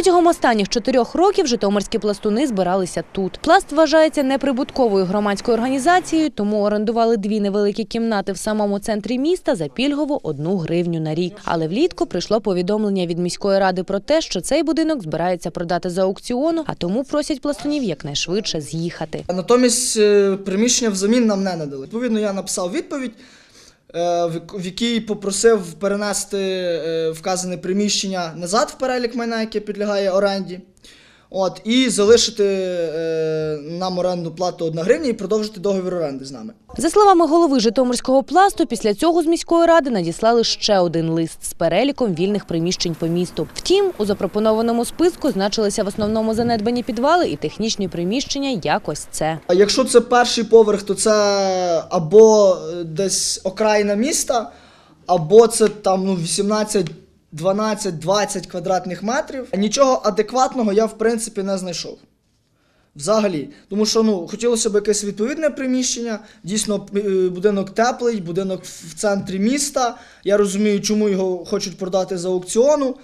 Протягом останніх чотирьох років житомирські пластуни збиралися тут. Пласт вважається неприбутковою громадською організацією, тому орендували дві невеликі кімнати в самому центрі міста за пільгово одну гривню на рік. Але влітку прийшло повідомлення від міської ради про те, що цей будинок збираються продати за аукціону, а тому просять пластунів якнайшвидше з'їхати. Натомість е, приміщення взамін нам не надали. Відповідно, я написав відповідь, в в якій попросив перенести е, вказане приміщення назад в перелік майна, яке підлягає оренді. От, і залишити е, нам орендну плату 1 гривня і продовжити договір оренди з нами. За словами голови Житомирського пласту, після цього з міської ради надіслали ще один лист з переліком вільних приміщень по місту. Втім, у запропонованому списку значилися в основному занедбані підвали і технічні приміщення, як ось це. А якщо це перший поверх, то це або е, десь окраїна міста, або це там ну, 18, 12, 20 квадратних метрів. Нічого адекватного я в принципі не знайшов. Взагалі, тому що ну хотілося б якесь відповідне приміщення. Дійсно, е, будинок теплий, будинок в центрі міста. Я розумію, чому його хочуть продати за аукціону.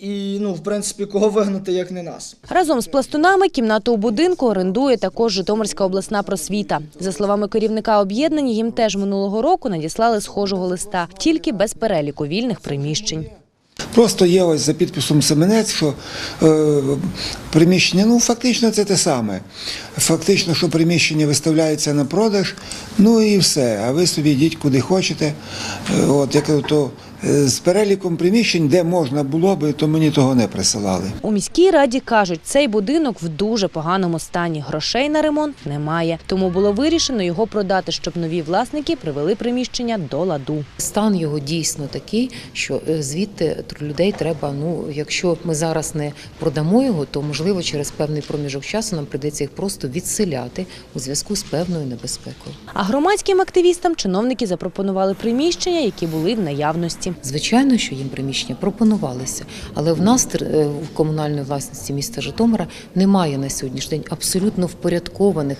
І ну, в принципі, кого вигнати, як не нас. Разом з пластунами кімнату у будинку орендує також Житомирська обласна просвіта. За словами керівника об'єднання, їм теж минулого року надіслали схожого листа, тільки без переліку вільних приміщень. Просто є ось за підписом Семенець, що е, приміщення, ну фактично це те саме. Фактично, що приміщення виставляється на продаж, ну і все. А ви собі йдіть куди хочете. Е, от, я кажу, то з переліком приміщень, де можна було би, то мені того не присилали. У міській раді кажуть, цей будинок в дуже поганому стані. Грошей на ремонт немає. Тому було вирішено його продати, щоб нові власники привели приміщення до ладу. Стан його дійсно такий, що е, звідти людей треба. Ну, якщо ми зараз не продамо його, то можливо через певний проміжок часу нам прийдеться їх просто відселяти у зв'язку з певною небезпекою. А громадським активістам чиновники запропонували приміщення, які були в наявності. Звичайно, що їм приміщення пропонувалися, але в нас е, в комунальної власності міста Житомира немає на сьогоднішній день абсолютно впорядкованих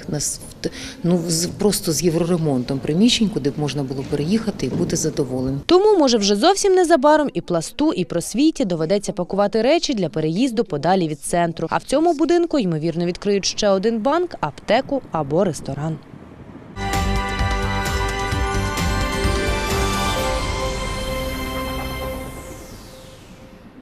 ну просто з євроремонтом приміщень, куди б можна було переїхати і бути задоволеним. Тому, може, вже зовсім незабаром і пласту, і просвіті доведеться пакувати речі для переїзду подалі від центру. А в цьому будинку ймовірно відкриють ще один банк, аптеку або ресторан.